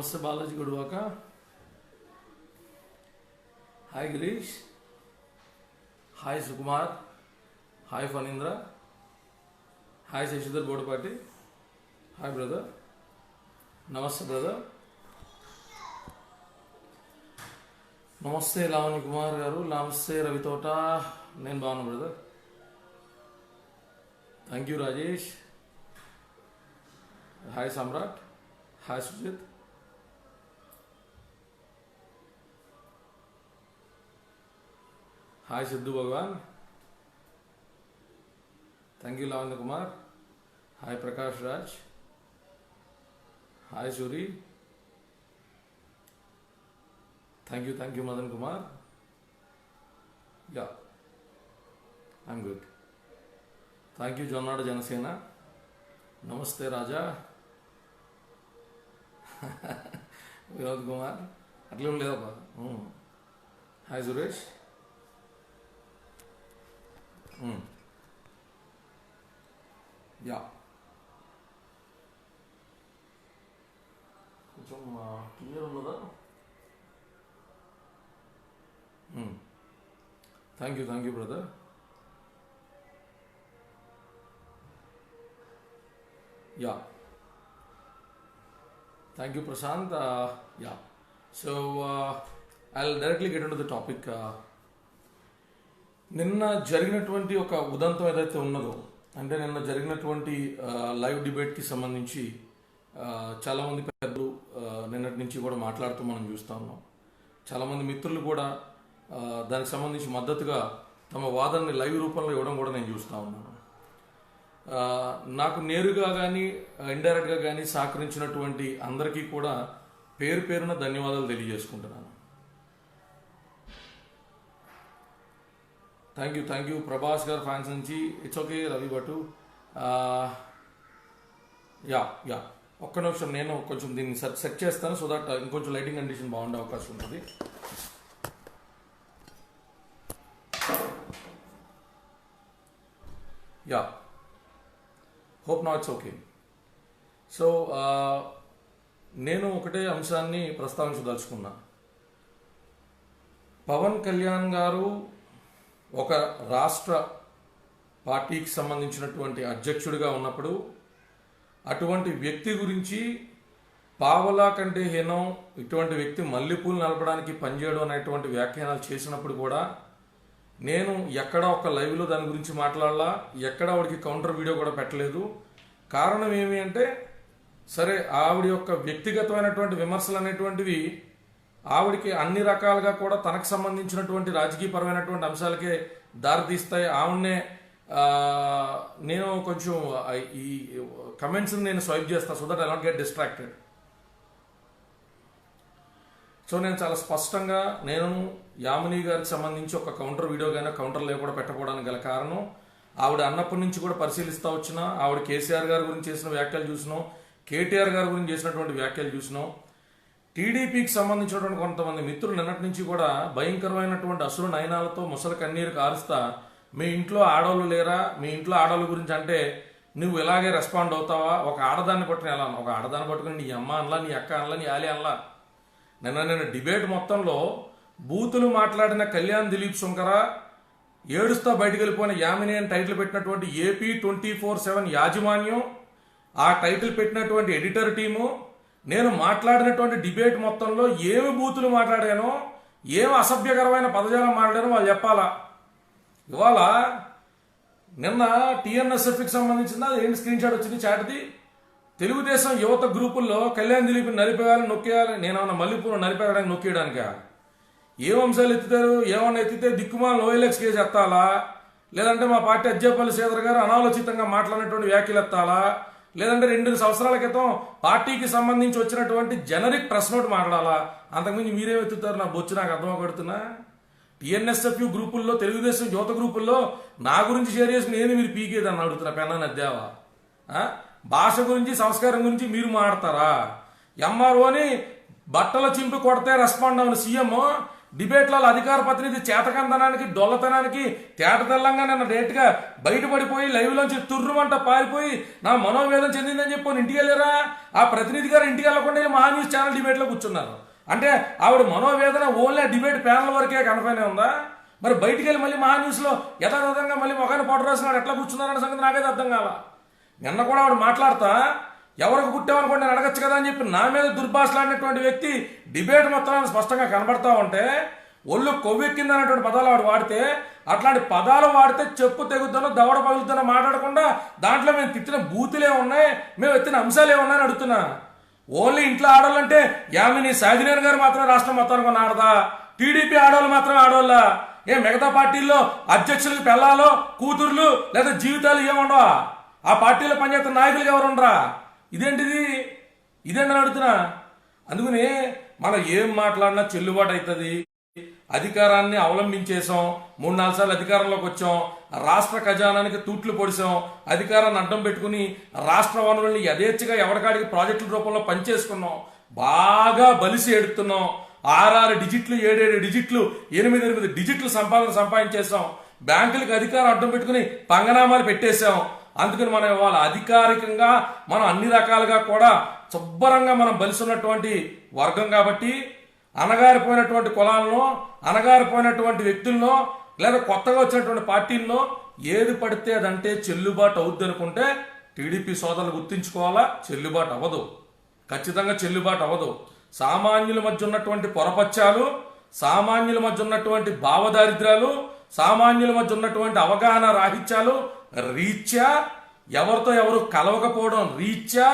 నమస్తే Balaji Gudivaka hi Girish hi Sukumar hi Phanindra hi Sasidhar Bodapati hi brother నమస్తే brother నమస్తే లావణి కుమార్ గారు నమస్తే రవి తోట నేను బాగున్నా brother thank you Rajesh hi Samrat hi Sujith hi Siddhu Bhagavan thank you Lavanya Kumar hi Prakash Raj hi Suri thank you thank you Madan Kumar yeah I'm good thank you Jonnadu Janasena నమస్తే రాజా వినోద్ కుమార్ అట్లేం లేదబ్బా ఉమ్. Hi Suresh Mm. Ja. 정말 øh, mm. Thank you, thank you, brother. Yeah. Thank you, Prasant. Uh, yeah. So uh, I'll directly get into the topic. Uh, నిన్న జరిగినటువంటి ఒక ఉదంతం ఏదైతే ఉన్నదో అంటే నిన్న జరిగినటువంటి లైవ్ డిబేట్కి సంబంధించి చాలామంది పెద్దలు నిన్నటి నుంచి కూడా మాట్లాడుతూ మనం చూస్తూ ఉన్నాం. చాలామంది మిత్రులు కూడా దానికి సంబంధించి మద్దతుగా తమ వాదనని లైవ్ రూపంలో ఇవ్వడం కూడా నేను చూస్తూ ఉన్నాను. నాకు నేరుగా కానీ ఇండైరెక్ట్గా కానీ సహకరించినటువంటి అందరికీ కూడా పేరు పేరున ధన్యవాదాలు తెలియజేసుకుంటున్నాను. Thank you thank you Prabhas garu fans నుంచి it's okay Ravi Bhatu yeah yeah ఒక్క నిమిషం నేను కొంచెం దీన్ని సెట్ సెట్ చేస్తాను సో దట్ uh, ఇంకొంచెం లైటింగ్ కండిషన్ బాగుండే అవకాశం ఉంటుంది. Yeah hope nots it's okay so నేను ఒకటే అంశాన్ని ప్రస్తావించదలుచుకున్నా. పవన్ కళ్యాణ్ గారు ఒక రాష్ట్ర పార్టీకి సంబంధించినటువంటి అధ్యక్షుడిగా ఉన్నప్పుడు అటువంటి వ్యక్తి గురించి పావలా కంటే హీనం ఇటువంటి వ్యక్తి మల్లెపూలు నలపడానికి పనిచేయడం అనేటువంటి వ్యాఖ్యానాలు చేసినప్పుడు కూడా నేను ఎక్కడ ఒక లైవ్లో దాని గురించి మాట్లాడాలా ఎక్కడ ఆవిడకి కౌంటర్ వీడియో కూడా పెట్టలేదు. కారణం ఏమి అంటే సరే ఆవిడ యొక్క వ్యక్తిగతమైనటువంటి విమర్శలు అనేటువంటివి ఆవిడకి అన్ని రకాలుగా కూడా తనకు సంబంధించినటువంటి రాజకీయపరమైనటువంటి అంశాలకే దారితీస్తాయి. ఆవిడనే నేను కొంచెం ఈ కమెంట్స్ నేను స్వైప్ చేస్తాను so that I not get distracted so నేను చాలా స్పష్టంగా నేను యామిని గారికి సంబంధించి ఒక కౌంటర్ వీడియో కానీ కౌంటర్ లేవు కూడా పెట్టకపోవడానికి గల కారణం ఆవిడ అన్నప్పటి నుంచి కూడా పరిశీలిస్తా వచ్చిన ఆవిడ కేసీఆర్ గారి గురించి చేసిన వ్యాఖ్యలు చూసినాం కేటీఆర్ గారి గురించి చేసినటువంటి వ్యాఖ్యలు చూసినాం టీడీపీకి సంబంధించినటువంటి కొంతమంది మిత్రులు నిన్నటి నుంచి కూడా భయంకరమైనటువంటి అసురు నయనాలతో ముసలి కన్నీరు కారుస్తా మీ ఇంట్లో ఆడవాళ్ళు లేరా? మీ ఇంట్లో ఆడవాళ్ళ గురించి అంటే నువ్వు ఇలాగే రెస్పాండ్ అవుతావా? ఒక ఆడదాన్ని పట్టుకుని ఎలా ఒక ఆడదాన్ని పట్టుకుని నీ అమ్మ అనలా నీ అక్క అనలా నీ ఆలి అనలా? నిన్న నేను డిబేట్ మొత్తంలో బూతులు మాట్లాడిన కళ్యాణ్ దిలీప్ శంకర ఏడుస్తా బయటకు వెళ్ళిపోయిన యామిని అని టైటిల్ పెట్టినటువంటి ఏపీ ట్వంటీ ఫోర్ సెవెన్ యాజమాన్యం ఆ టైటిల్ పెట్టినటువంటి ఎడిటర్ టీము నేను మాట్లాడినటువంటి డిబేట్ మొత్తంలో ఏమి బూతులు మాట్లాడానో ఏమి అసభ్యకరమైన పదజాలం మాట్లాడానో వాళ్ళు చెప్పాలా? ఇవాళ నిన్న టీఎన్ఎస్ఎఫ్కి సంబంధించిన ఏంటి స్క్రీన్ షాట్ వచ్చింది చాటిది? తెలుగుదేశం యువత గ్రూపుల్లో కళ్యాణ్ దిలీప్ని నలిపేయాలని నొక్కేయాలి నేనన్నా మల్లెపూలు నలిపేయడానికి నొక్కేయడానికా? ఏం అంశాలు ఎత్తుతారు? ఏమన్నా ఎత్తితే దిక్కుమాలను ఓఎల్ఎక్స్ కేసు ఎత్తాలా? లేదంటే మా పార్టీ అజ్జపల్లి శ్రీధర్ గారు అనాలోచితంగా మాట్లాడినటువంటి వ్యాఖ్యలు ఎత్తాలా? లేదంటే రెండు సంవత్సరాల క్రితం పార్టీకి సంబంధించి వచ్చినటువంటి జనరిక్ ప్రెస్ నోట్ మాట్లాడాలా? అంతకుమించి మీరే ఎత్తుతారు నా బొచ్చు నాకు అర్థం కొడుతున్నా గ్రూపుల్లో తెలుగుదేశం యువత గ్రూపుల్లో నా గురించి షేర్ చేసిన ఏది మీరు పీకేదని అడుగుతున్నా పెన్నా నద్దేవా? భాష గురించి సంస్కారం గురించి మీరు మాడతారా ఎంఆర్ఓని బట్టల చింపి కొడితే రెస్పాండ్ అవును సీఎం డిబేట్లలో అధికార ప్రతినిధి చేతకందనానికి డొల్లతనానికి తేటతెల్లంగా నిన్న డేట్గా బయటపడిపోయి లైవ్లోంచి తుర్రుమంట పారిపోయి నా మనోవేదన చెందిందని చెప్పి ఇంటికి వెళ్ళారా? ఆ ప్రతినిధి గారు ఇంటికి వెళ్ళకుండా వెళ్ళి మహా న్యూస్ ఛానల్ డిబేట్లో కూర్చున్నారు. అంటే ఆవిడ మనోవేదన ఓన్లీ డిబేట్ ప్యానల్ వరకే కనపనే ఉందా? మరి బయటికి వెళ్ళి మళ్ళీ మహా న్యూస్లో యథాతథంగా మళ్ళీ మొఖాన్ని పొట్ట రాసిన ఎట్లా కూర్చున్నారన్న సంగతి నాకైతే అర్థం కావాలా నిన్న కూడా ఆవిడ మాట్లాడతా ఎవరికి పుట్టామనుకోండి నేను అడగచ్చు కదా అని చెప్పి నా మీద దుర్భాషలాడినటువంటి వ్యక్తి డిబేట్ మొత్తం స్పష్టంగా కనబడతా ఉంటే ఒళ్ళు కొవ్వెక్కింది అనేటువంటి పదాలు వాడు వాడితే అట్లాంటి పదాలు వాడితే చెప్పు తెగుద్దనో దవడ పగులుతానో మాట్లాడకుండా దాంట్లో మేము తిట్టిన బూతులే ఉన్నాయి మేము ఎత్తిన అంశాలే ఉన్నాయని అడుగుతున్నా. ఓన్లీ ఇంట్లో ఆడవాళ్ళంటే యామిని సాగినేని గారు మాత్రం రాష్ట్రం మొత్తానికి ఉన్న ఆడదా? టీడీపీ ఆడవాళ్ళు మాత్రం ఆడవాళ్ళ ఏ మిగతా పార్టీల్లో అధ్యక్షులకు పెళ్ళాలో కూతుర్లు లేదా జీవితాలు ఏముండవా? ఆ పార్టీలో పనిచేస్తున్న నాయకులు ఎవరు ఉండరా ఇదేంటిది? ఇదేంటని అడుగుతున్నా? అందుకని మనం ఏం మాట్లాడినా చెల్లుబాటు అవుతుంది. అధికారాన్ని అవలంబించేసాం మూడు నాలుగు సార్లు అధికారంలోకి వచ్చాం. రాష్ట్ర ఖజానానికి తూట్లు పొడిసాం అధికారాన్ని అడ్డం పెట్టుకుని రాష్ట్ర వనరుల్ని యథేచ్ఛగా ఎవరికాడికి ప్రాజెక్టుల రూపంలో పనిచేసుకున్నాం. బాగా బలిసి ఎడుతున్నాం ఆరారు డిజిట్లు ఏడేడు డిజిట్లు ఎనిమిది ఎనిమిది డిజిట్లు సంపాదన సంపాదించేసాం బ్యాంకులకు అధికారం అడ్డం పెట్టుకుని పంగనామాలు పెట్టేశాం. అందుకని మనం ఇవాళ అధికారికంగా మనం అన్ని రకాలుగా కూడా శుభ్రంగా మనం బలిసున్నటువంటి వర్గం కాబట్టి అనగారిపోయినటువంటి కులాలను అనగారిపోయినటువంటి వ్యక్తులను లేదా కొత్తగా వచ్చినటువంటి పార్టీలను ఏది పడితే అదంటే చెల్లుబాటు అవుద్ది అనుకుంటే టీడీపీ సోదరులు గుర్తించుకోవాలా? చెల్లుబాటు అవ్వదు. ఖచ్చితంగా చెల్లుబాటు అవ్వదు. సామాన్యుల మధ్య ఉన్నటువంటి పొరపచ్చాలు సామాన్యుల మధ్య ఉన్నటువంటి భావదారిద్ర్యాలు సామాన్యుల మధ్య ఉన్నటువంటి అవగాహన రాహిత్యాలు రీత్యా ఎవరితో ఎవరు కలవకపోవడం రీత్యా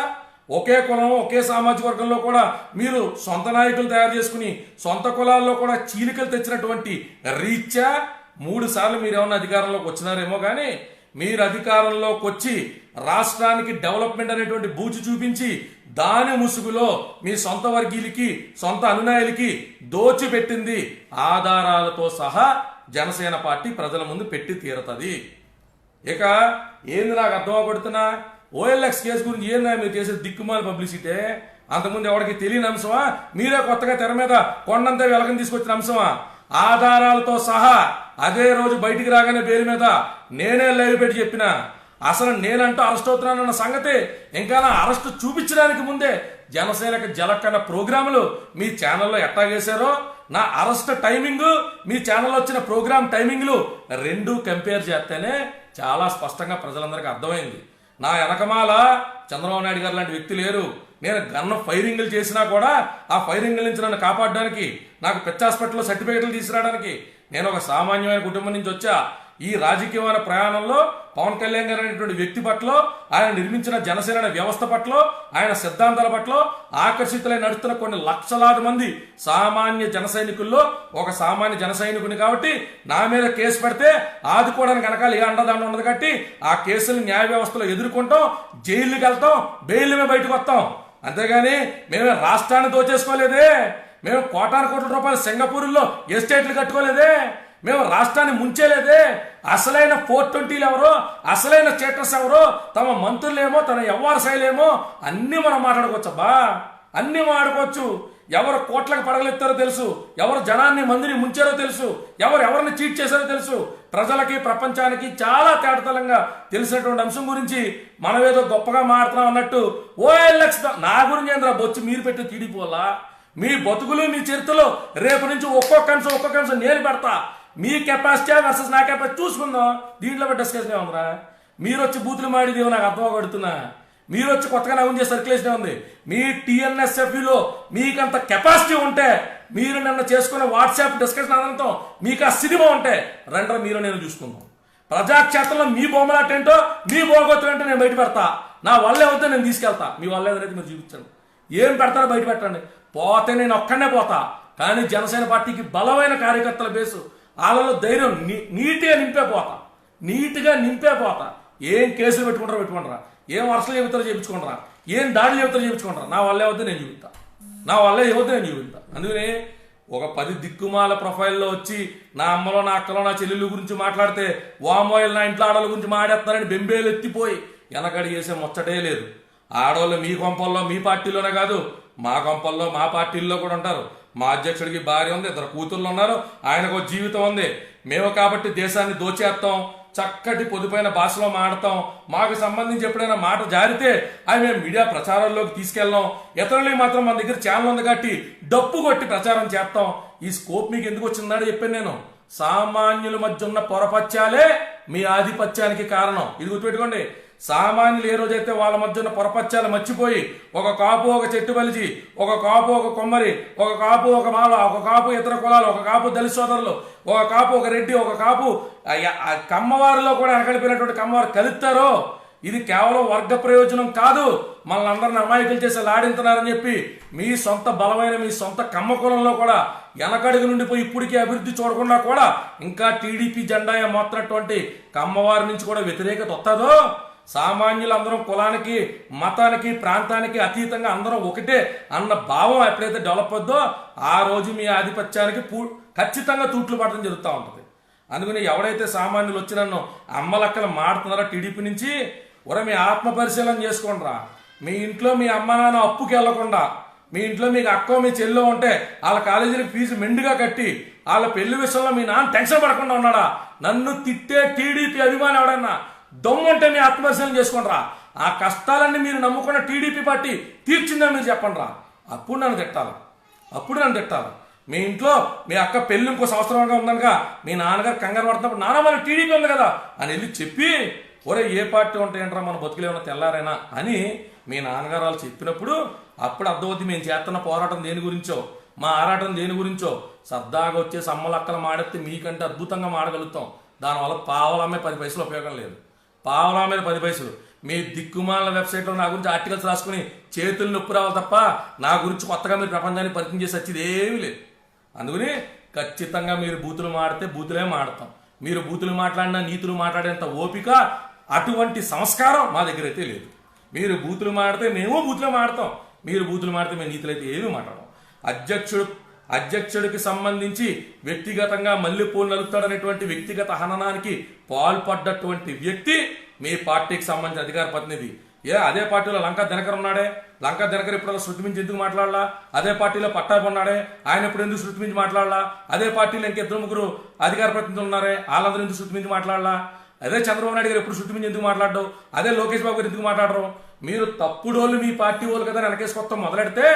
ఒకే కులం ఒకే సామాజిక వర్గంలో కూడా మీరు సొంత నాయకులు తయారు చేసుకుని సొంత కులాల్లో కూడా చీలికలు తెచ్చినటువంటి రీత్యా మూడు సార్లు మీరు ఏమన్నా అధికారంలోకి వచ్చినారేమో కానీ మీరు అధికారంలోకి వచ్చి రాష్ట్రానికి డెవలప్మెంట్ అనేటువంటి బూచి చూపించి దాని ముసుగులో మీ సొంత వర్గీయులకి సొంత అనునాయులకి దోచిపెట్టింది. ఆధారాలతో సహా జనసేన పార్టీ ప్రజల ముందు పెట్టి తీరుతుంది. ఇక ఏంది నాకు అర్థం అవ్వబడుతున్నా ఓఎల్ఎక్స్ కేసు గురించి ఏందా మీరు చేసే దిక్కుమాల పబ్లిసిటీ? అంతకుముందు ఎవరికి తెలియని అంశమా? మీరే కొత్తగా తెర మీద కొండంతా వెలకని తీసుకొచ్చిన అంశమా? ఆధారాలతో సహా అదే రోజు బయటికి రాగానే పేరు మీద నేనే లైవ్ పెట్టి చెప్పిన. అసలు నేనంటూ అరెస్ట్ అవుతున్నానన్న సంగతి ఇంకా నా అరెస్ట్ చూపించడానికి ముందే జనసేనకు జలక్కన్న ప్రోగ్రాములు మీ ఛానల్లో ఎట్టా చేశారో నా అరెస్ట్ టైమింగ్ మీ ఛానల్లో వచ్చిన ప్రోగ్రామ్ టైమింగ్లు రెండు కంపేర్ చేస్తేనే చాలా స్పష్టంగా ప్రజలందరికీ అర్థమైంది. నా వెనకమాల చంద్రబాబు నాయుడు గారు లాంటి వ్యక్తి లేరు. నేను గన్న ఫైరింగ్లు చేసినా కూడా ఆ ఫైరింగ్ల నుంచి నన్ను కాపాడడానికి నాకు పెద్ద హాస్పిటల్లో సర్టిఫికేట్లు తీసుకురావడానికి నేను ఒక సామాన్యమైన కుటుంబం నుంచి వచ్చా. ఈ రాజకీయమైన ప్రయాణంలో పవన్ కళ్యాణ్ గారు అనేటువంటి వ్యక్తి పట్ల ఆయన నిర్మించిన జనసేన వ్యవస్థ పట్ల ఆయన సిద్ధాంతాల పట్ల ఆకర్షితులై నడుస్తున్న కొన్ని లక్షలాది మంది సామాన్య జన సైనికుల్లో ఒక సామాన్య జన సైనికుని కాబట్టి నా మీద కేసు పెడితే ఆదుకోవడానికి వెనకాల ఏ అండదండ ఉండదు కాబట్టి ఆ కేసులు న్యాయ వ్యవస్థలో ఎదుర్కొంటాం జైలుకి వెళ్తాం బెయిల్ మీద బయటకు వస్తాం. అంతేగాని మేము రాష్ట్రాన్ని దోచేసుకోలేదే. మేము కోటాను కోట్ల రూపాయలు సింగపూర్లో ఎస్టేట్లు కట్టుకోలేదే. మేము రాష్ట్రాన్ని ముంచేలేదే. అసలైన ఫోర్ ట్వంటీలు ఎవరో అసలైన స్టేటస్ ఎవరో తమ మంత్రులేమో తన ఎవ్వర శైలేమో అన్నీ మనం మాట్లాడుకోవచ్చు అబ్బా అన్నీ మాట్లాడుకోవచ్చు ఎవరు కోట్లకు పడగలెత్తారో తెలుసు. ఎవరు జనాన్ని మందిని ముంచారో తెలుసు. ఎవరు ఎవరిని చీట్ చేశారో తెలుసు. ప్రజలకి ప్రపంచానికి చాలా తేటతలంగా తెలిసినటువంటి అంశం గురించి మనం ఏదో గొప్పగా మాడుతున్నాం అన్నట్టు ఓఎల్ఎక్స్ నా గురించి ఏంద్రా బొచ్చు? మీరు పెట్టి తీడిపోలా మీ బతుకులు మీ చరిత్రలో రేపు నుంచి ఒక్కొక్క అంశం ఒక్కొక్క అంశం నేను పెడతా. మీ కెపాసిటీ వర్సెస్ నా కెపాసిటీ చూసుకుందాం. దీంట్లో డిస్కషన్ ఉందిరా. మీరు వచ్చి బూతులు మాడిది నాకు అర్థం కొడుతున్నా మీరు వచ్చి కొత్తగా నవ్వు చేసి సర్క్యులేషన్ ఉంది. మీ టీఎన్ఎస్ఎఫ్లో మీకంత కెపాసిటీ ఉంటే మీరు నిన్న చేసుకున్న వాట్సాప్ డిస్కషన్ అనంతం మీకు ఆ సినిమా ఉంటే రెండర మీరు నేను చూసుకుందాం. ప్రజాక్షేత్రంలో మీ బొమ్మలాట ఏంటో మీ బోగొత్తు ఏంటో నేను బయట పెడతా నా వల్ల అవుతే నేను తీసుకెళ్తా. మీ వల్ల ఏదైతే మీరు చూపించండి. ఏం పెడతారో బయట పెట్టండి పోతే నేను ఒక్కడనే పోతా. కానీ జనసేన పార్టీకి బలమైన కార్యకర్తల బేసు వాళ్ళలో ధైర్యం నీ- నీట్గా నింపే పోతా నీట్గా నింపే పోతా ఏం కేసులు పెట్టుకుంటారో పెట్టుకుంటారా ఏం వరుసలు చెబుతారో చేయించుకుంటారా ఏం దాడులు చెబుతారో చేయించుకుంటారా నా వల్లే ఏవద్దు నేను చూపిస్తా. నా వల్లే ఏవద్దు నేను చూపిస్తా. అందుకని ఒక పది దిక్కుమాల ప్రొఫైల్లో వచ్చి నా అమ్మలో నా అక్కలో నా చెల్లెలు గురించి మాట్లాడితే వామోయిల్ నా ఇంట్లో ఆడవాళ్ళ గురించి మాడేస్తానని బెంబేలు ఎత్తిపోయి వెనకడి చేసే ముచ్చటే లేదు. ఆడవాళ్ళు మీ కొంపల్లో మీ పార్టీలోనే కాదు మా కొంపల్లో మా పార్టీల్లో కూడా ఉంటారు. మా అధ్యక్షుడికి భార్య ఉంది ఇద్దరు కూతుళ్ళు ఉన్నారు ఆయనకు ఒక జీవితం ఉంది. మేము కాబట్టి దేశాన్ని దోచేస్తాం చక్కటి పొదుపైన భాషలో మాడతాం మాకు సంబంధించి ఎప్పుడైనా మాట జారితే అవి మేము మీడియా ప్రచారాల్లోకి తీసుకెళ్ళాం. ఇతరులకి మాత్రం మన దగ్గర ఛానల్ ఉంది కాబట్టి డప్పు కొట్టి ప్రచారం చేస్తాం ఈ స్కోప్ మీకు ఎందుకు వచ్చిందని చెప్పాను నేను. సామాన్యుల మధ్య ఉన్న పొరపత్యాలే మీ ఆధిపత్యానికి కారణం. ఇది గుర్తుపెట్టుకోండి. సామాన్యులు ఏ రోజైతే వాళ్ళ మధ్య ఉన్న పొరపత్యాలు మర్చిపోయి ఒక కాపు ఒక చెట్టు బలిచి ఒక కాపు ఒక కొమ్మరి ఒక కాపు ఒక మాల ఒక కాపు ఇతర కులాలు ఒక కాపు దళిత సోదరులు ఒక కాపు ఒక రెడ్డి ఒక కాపు కమ్మవారిలో కూడా వెనకడిపోయినటువంటి కమ్మవారు కలుస్తారో? ఇది కేవలం వర్గ ప్రయోజనం కాదు. మనల్ని అందరిని అమాయకులు చేసి లాడింతున్నారని చెప్పి మీ సొంత బలమైన మీ సొంత కమ్మ కులంలో కూడా వెనకడుగు నుండి పోయి ఇప్పటికీ అభివృద్ధి చూడకుండా కూడా ఇంకా టీడీపీ జెండా మోస్తున్నటువంటి కమ్మవారి నుంచి కూడా వ్యతిరేకత వస్తుందో సామాన్యులు అందరం కులానికి మతానికి ప్రాంతానికి అతీతంగా అందరం ఒకటే అన్న భావం ఎప్పుడైతే డెవలప్ అవుద్దో ఆ రోజు మీ ఆధిపత్యానికి పూ ఖచ్చితంగా తూట్లు పడడం జరుగుతూ ఉంటుంది. అందుకని ఎవడైతే సామాన్యులు వచ్చి నన్ను అమ్మలక్కలు మాడుతున్నారో టీడీపీ నుంచి ఒరే మీ ఆత్మ పరిశీలన చేసుకోండిరా. మీ ఇంట్లో మీ అమ్మ నాన్న అప్పుకి వెళ్ళకుండా మీ ఇంట్లో మీకు అక్కో మీ చెల్లో ఉంటే వాళ్ళ కాలేజీకి ఫీజు మెండుగా కట్టి వాళ్ళ పెళ్ళి విషయంలో మీ నాన్న టెన్షన్ పడకుండా ఉన్నాడా? నన్ను తిట్టే టీడీపీ అభిమాని ఎవడన్నా? దమ్ముంటే మీ ఆత్మపరిశీలన చేసుకోండిరా ఆ కష్టాలన్నీ మీరు నమ్ముకున్న టీడీపీ పార్టీ తీర్చిందని మీరు చెప్పండిరా. అప్పుడు నన్ను తిట్టాలి. అప్పుడు నన్ను తిట్టాలి. మీ ఇంట్లో మీ అక్క పెళ్ళి ఇంకో సంవత్సరంగా ఉందనుక మీ నాన్నగారు కంగారు పడుతున్నప్పుడు నాన్న మన టీడీపీ ఉంది కదా అని వెళ్ళి చెప్పి ఒరే ఏ పార్టీ ఉంటాయంటారా మన బతుకులేమన్నా తెల్లారైనా అని మీ నాన్నగారు వాళ్ళు చెప్పినప్పుడు అప్పుడు అర్థమవుతుంది మేము చేస్తున్న పోరాటం దేని గురించో మా ఆరాటం దేని గురించో సరదాగా వచ్చే సమ్మలక్కలు మాడితే మీకంటే అద్భుతంగా మాడగలుగుతాం. దానివల్ల పావలమ్మే పది పైసలు ఉపయోగం లేదు. పావలా మీద పది పైసలు. మీ దిక్కుమాల వెబ్సైట్లో నా గురించి ఆర్టికల్స్ రాసుకుని చేతులు నొప్పి రావాలి తప్ప నా గురించి కొత్తగా మీరు ప్రపంచాన్ని పరిచయం చేసి వచ్చేది ఏమీ లేదు. అందుకని ఖచ్చితంగా మీరు బూతులు మాడితే బూతులే మాడతాం. మీరు బూతులు మాట్లాడినా నీతులు మాట్లాడేంత ఓపిక అటువంటి సంస్కారం మా దగ్గర అయితే లేదు. మీరు బూతులు మాడితే మేము బూతులు మాడతాం. మీరు బూతులు మాడితే మేము నీతులు అయితే ఏమీ మాట్లాడము. అధ్యక్షుడు అధ్యక్షుడికి సంబంధించి వ్యక్తిగతంగా మల్లెపూలు నలుపుతాడనేటువంటి వ్యక్తిగత హననానికి పాల్పడ్డటువంటి వ్యక్తి మీ పార్టీకి సంబంధించిన అధికార ప్రతినిధి. ఏ అదే పార్టీలో లంకా దినకర్ ఉన్నాడే? లంకా దినకర్ ఇప్పుడు శృతి మించి ఎందుకు మాట్లాడలా? అదే పార్టీలో పట్టాభి ఉన్నాడే ఆయన ఇప్పుడు ఎందుకు శృతి మించి మాట్లాడాలా? అదే పార్టీలో ఇంకిద్దరు ముగ్గురు అధికార ప్రతినిధులు ఉన్నారే? వాళ్ళందరూ ఎందుకు శృతి మించి మాట్లాడాలా? అదే చంద్రబాబు నాయుడు గారు ఎప్పుడు శృతి మించి ఎందుకు మాట్లాడరు అదే లోకేష్ బాబు గారు ఎందుకు మాట్లాడరు? మీరు తప్పుడు వాళ్ళు మీ పార్టీ వాళ్ళు కదా వెనకేసి కొత్త మొదలెడితే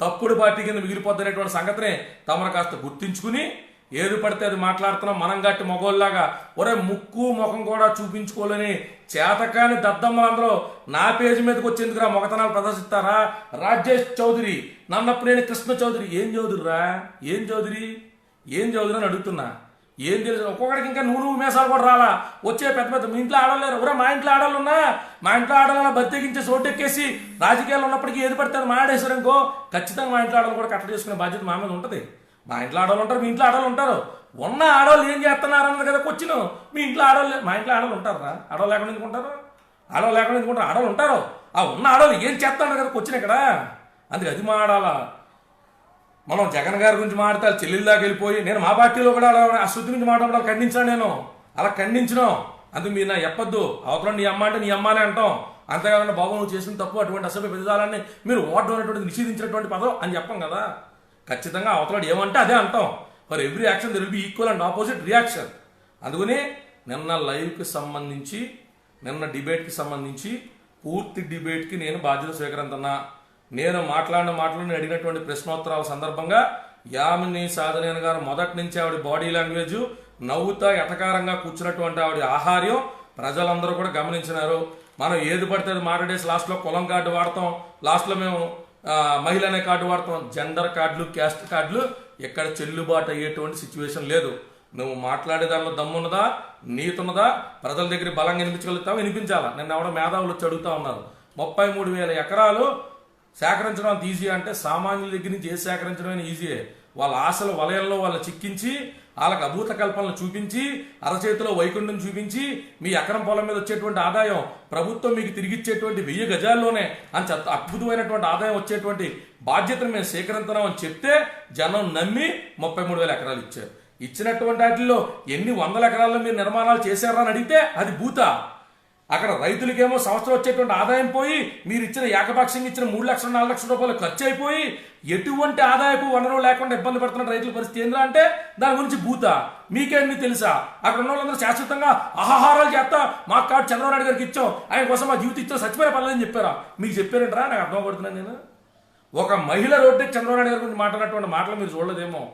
తప్పుడు పార్టీ కింద మిగిలిపోద్దనేటువంటి సంగతిని తమరు కాస్త గుర్తించుకుని ఏది పడితే అది మాట్లాడుతున్నాం మనం గట్టి మగోళ్ళలాగా. ఒరే ముక్కు ముఖం కూడా చూపించుకోలేని చేతకాని దద్దమ్మలందరూ నా పేజీ మీదకి వచ్చేందుకు మొగతనాలు ప్రదర్శిస్తారా? రాజేష్ చౌదరి నన్నప్పుడేని కృష్ణ చౌదరి. ఏం చౌదరిరా? ఏం చౌదరి? ఏం చౌదరి అని అడుగుతున్నా. ఏం తెలుసు? ఒక్కొక్కడికి ఇంకా నూరు మేసాలు కూడా రాలా. వచ్చే పెద్ద పెద్ద మీ ఇంట్లో ఆడలేరు ఎవరా మా ఇంట్లో ఆడాలన్నా మా ఇంట్లో ఆడాలన్నా బద్దెగించి రోడ్డెక్కేసి రాజకీయాలు ఉన్నప్పటికీ ఏది పడితే మాడేశారు అనుకో ఖచ్చితంగా మా ఇంట్లో ఆడాలని కూడా కట్టడి చేసుకునే బాధ్యత మా మీద ఉంటుంది. మా ఇంట్లో ఆడవాళ్ళు ఉంటారు మీ ఇంట్లో ఆడవాళ్ళు ఉంటారు. ఉన్న ఆడవాళ్ళు ఏం చేస్తున్నారు అన్నది కదా వచ్చిన మీ ఇంట్లో ఆడవాళ్ళు మా ఇంట్లో ఆడవాళ్ళు ఉంటారా? ఆడవాళ్ళు లేకుండా ఎందుకు ఉంటారు? ఆడవాళ్ళు లేకుండా ఎందుకుంటారు ఆడవాళ్ళు ఉంటారు. ఆ ఉన్న ఆడవాళ్ళు ఏం చేస్తున్నారు కదా వచ్చిన ఇక్కడ. అందుకే అది మా ఆడాలా? మనం జగన్ గారి గురించి మాట్లాడాలి చెల్లెల దాకా వెళ్ళిపోయి నేను మా పార్టీలో కూడా అలా అశుద్ధి గురించి నుంచి మాట్లాడడం ఖండించాను నేను. అలా ఖండించను. అందుకు మీరు నా చెప్పొద్దు. అవతల నీ అమ్మ అంటే నీ అమ్మానే అంటాం. అంతేకాకుండా బాబు నువ్వు చేసిన తప్పు అటువంటి అసభ్య పెద్దదాలని మీరు ఓటు అనేటువంటి నిషేధించినటువంటి పదం అని చెప్పం కదా. ఖచ్చితంగా అవతలాడు ఏమంటే అదే అంటాం. For every action there will be equal and opposite reaction. అందుకని నిన్న లైవ్కి సంబంధించి నిన్న డిబేట్కి సంబంధించి పూర్తి డిబేట్కి నేను బాధ్యత స్వీకరించన్నా. నేను మాట్లాడిన మాటలు నేను అడిగినటువంటి ప్రశ్నోత్తరాల సందర్భంగా యామిని సాధనేన గారు మొదటి నుంచి ఆవిడ బాడీ లాంగ్వేజ్ నవ్వుతా ఎటకారంగా కూర్చున్నటువంటి ఆవిడ ఆహార్యం. ప్రజలందరూ కూడా గమనించినారు. మనం ఏది పడితే అది మాట్లాడేసి లాస్ట్లో కులం కార్డు వాడతాం. లాస్ట్లో మేము మహిళ అనే కార్డు వాడతాం. జెండర్ కార్డులు క్యాస్ట్ కార్డులు. ఎక్కడ చెల్లుబాటు అయ్యేటువంటి సిచ్యువేషన్ లేదు. నువ్వు మాట్లాడే దానిలో దమ్మున్నదా? నీతున్నదా? ప్రజల దగ్గర బలంగా వినిపించగలుగుతావు? వినిపించాలా? నిన్న ఎవడో మేధావులు చదువుతా ఉన్నారు. ముప్పై మూడు వేల ఎకరాలు సేకరించడం అంత ఈజీ అంటే సామాన్యుల దగ్గర నుంచి ఏ సేకరించడం ఈజీయే వాళ్ళ ఆశల వలయంలో వాళ్ళు చిక్కించి వాళ్ళకి అభూత కల్పనలు చూపించి అరచేతిలో వైకుంఠం చూపించి మీ ఎకరం పొలం మీద వచ్చేటువంటి ఆదాయం ప్రభుత్వం మీకు తిరిగిచ్చేటువంటి వెయ్యి గజాల్లోనే అంత అద్భుతమైనటువంటి ఆదాయం వచ్చేటువంటి బాధ్యతను మేము స్వీకరించున్నాం చెప్తే జనం నమ్మి ముప్పై మూడు వేల ఎకరాలు ఇచ్చారు. ఇచ్చినటువంటి వాటిల్లో ఎన్ని వందల ఎకరాల్లో మీరు నిర్మాణాలు చేశారని అడిగితే అది భూత. అక్కడ రైతులకేమో సంవత్సరం వచ్చేటువంటి ఆదాయం పోయి మీరు ఇచ్చిన ఏకపక్షంగా ఇచ్చిన మూడు లక్షల నాలుగు లక్షల రూపాయలు ఖర్చు అయిపోయి ఎటువంటి ఆదాయపు వనరు లేకుండా ఇబ్బంది పడుతున్న రైతుల పరిస్థితి ఏంద్రా అంటే దాని గురించి భూత. మీకేంది తెలుసా? అక్కడ ఉన్న వాళ్ళందరూ శాశ్వతంగా ఆహారాలు చేస్తా మా కాడు చంద్రబాబు నాయుడు గారికి ఇచ్చాం ఆయన కోసం మా జీవితం ఇచ్చాం చచ్చిపోయిన పర్లేదని చెప్పారా? మీకు చెప్పారంటరా? నాకు అర్థం పడుతున్నాను నేను. ఒక మహిళ రోడ్డుకి చంద్రబాబు నాయుడు గారి గురించి మాట్లాడినటువంటి మాటలు మీరు చూడలేదేమో.